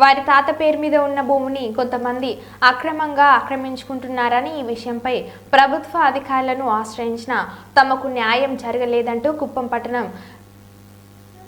వారి తాత పేరు మీద ఉన్న భూమిని కొంతమంది అక్రమంగా ఆక్రమించుకుంటున్నారని ఈ విషయంపై ప్రభుత్వ అధికారులను ఆశ్రయించిన తమకు న్యాయం జరగలేదంటూ కుప్పం పట్టణం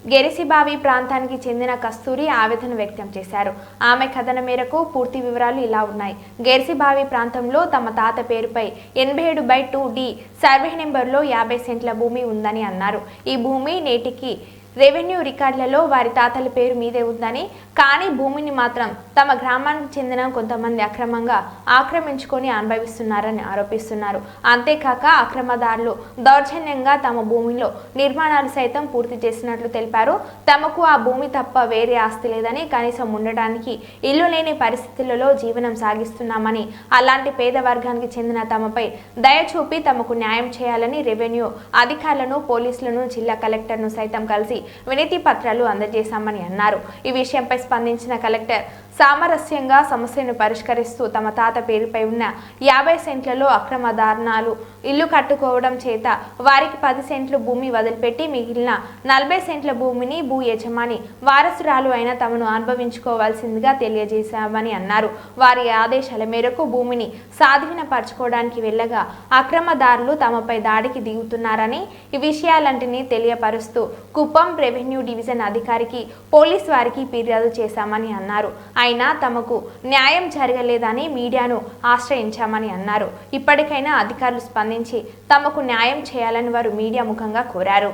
గెరిసిబావి ప్రాంతానికి చెందిన కస్తూరి ఆవేదన వ్యక్తం చేశారు. ఆమె కథన మేరకు పూర్తి వివరాలు ఇలా ఉన్నాయి. గెరిసిబావి ప్రాంతంలో తమ తాత పేరుపై ఎనభై ఏడు బై టూ డి సర్వే నెంబర్లో యాభై సెంట్ల భూమి ఉందని అన్నారు. ఈ భూమి నేటికి రెవెన్యూ రికార్డులలో వారి తాతల పేరు మీదే ఉందని కానీ భూమిని మాత్రం తమ గ్రామానికి చెందిన కొంతమంది అక్రమంగా ఆక్రమించుకొని అనుభవిస్తున్నారని ఆరోపిస్తున్నారు. అంతేకాక అక్రమదారులు దౌర్జన్యంగా తమ భూమిలో నిర్మాణాలు సైతం పూర్తి చేసినట్లు తెలిపారు. తమకు ఆ భూమి తప్ప వేరే ఆస్తి లేదని కనీసం ఉండటానికి ఇల్లు లేని పరిస్థితులలో జీవనం సాగిస్తున్నామని అలాంటి పేద వర్గానికి చెందిన తమపై దయ చూపి తమకు న్యాయం చేయాలని రెవెన్యూ అధికారులను పోలీసులను జిల్లా కలెక్టర్ను సైతం కలిసి వినతి పత్రాలు అందజేశామని అన్నారు. ఈ విషయంపై స్పందించిన కలెక్టర్ సామరస్యంగా సమస్యను పరిష్కరిస్తూ తమ తాత పేరుపై ఉన్న యాభై సెంట్లలో అక్రమ దారుణాలు ఇల్లు కట్టుకోవడం చేత వారికి పది సెంట్లు భూమి వదిలిపెట్టి మిగిలిన నలభై సెంట్ల భూమిని భూ యజమాని వారసురాలు అయిన తమను అనుభవించుకోవాల్సిందిగా తెలియజేశామని అన్నారు. వారి ఆదేశాల మేరకు భూమిని స్వాధీనపరచుకోవడానికి వెళ్ళగా అక్రమదారులు తమపై దాడికి దిగుతున్నారని ఈ విషయాలంటిని తెలియపరుస్తూ కుప్పం రెవెన్యూ డివిజన్ అధికారికి పోలీస్ వారికి ఫిర్యాదు చేశామని అన్నారు. అయినా తమకు న్యాయం జరగలేదని మీడియాను ఆశ్రయించామని అన్నారు. ఇప్పటికైనా అధికారులు స్పందించి తమకు న్యాయం చేయాలని వారు మీడియా ముఖంగా కోరారు.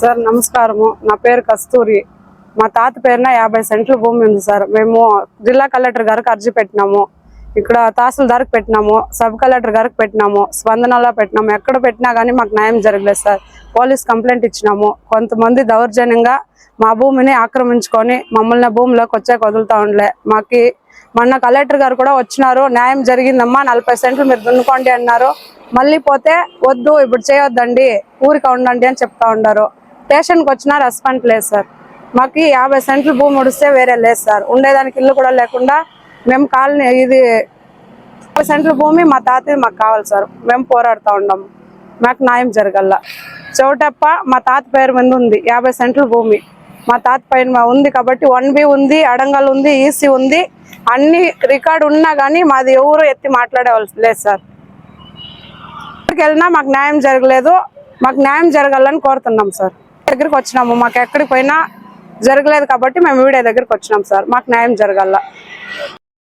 సార్ నమస్కారము. నా పేరు కస్తూరి. మా తాత పేరున యాభై సెంట్ల భూమి ఉంది సార్. మేము జిల్లా కలెక్టర్ గారికి అర్జీ పెట్టినాము. ఇక్కడ తహసీల్దార్కి పెట్టినాము సబ్ కలెక్టర్ గారికి పెట్టినాము స్పందనలో పెట్టినాము. ఎక్కడ పెట్టినా కానీ మాకు న్యాయం జరగలేదు సార్. పోలీస్ కంప్లైంట్ ఇచ్చినాము. కొంతమంది దౌర్జన్యంగా మా భూమిని ఆక్రమించుకొని మమ్మల్ని భూమిలోకి వచ్చాక వదులుతా ఉండలే. మాకి మొన్న కలెక్టర్ గారు కూడా వచ్చినారు న్యాయం జరిగిందమ్మా నలభై సెంట్లు మీరు దున్నుకోండి అన్నారు. మళ్ళీ పోతే వద్దు ఇప్పుడు చేయొద్దండి ఊరికి ఉండండి అని చెప్తా ఉండారు. స్టేషన్కి వచ్చినా రెస్పాండ్ లేదు సార్. మాకు యాభై సెంట్లు భూమి ఉడిస్తే వేరే లేదు సార్. ఉండేదానికి ఇల్లు కూడా లేకుండా మేము కాలనీ ఇది యాభై సెంట్ల భూమి మా తాతయ్య మాకు కావాలి సార్. మేము పోరాడుతూ ఉన్నాము మాకు న్యాయం జరగల్లా. చౌటప్ప మా తాత పేరు మీద ఉంది. యాభై సెంట్ల భూమి. మా తాత పైన ఉంది కాబట్టి వన్ బి ఉంది అడంగల్ ఉంది ఈసీ ఉంది. అన్ని రికార్డు ఉన్నా కానీ మాది ఎవరు ఎత్తి మాట్లాడేవాళ్ళు లేదు సార్. ఎక్కడికి వెళ్ళినా మాకు న్యాయం జరగలేదు. మాకు న్యాయం జరగాలని కోరుతున్నాం సార్. దగ్గరికి వచ్చినాము. మాకు ఎక్కడికి పోయినా జరగలేదు కాబట్టి మేము వీడియో దగ్గరికి వచ్చినాం సార్. మాకు న్యాయం జరగాల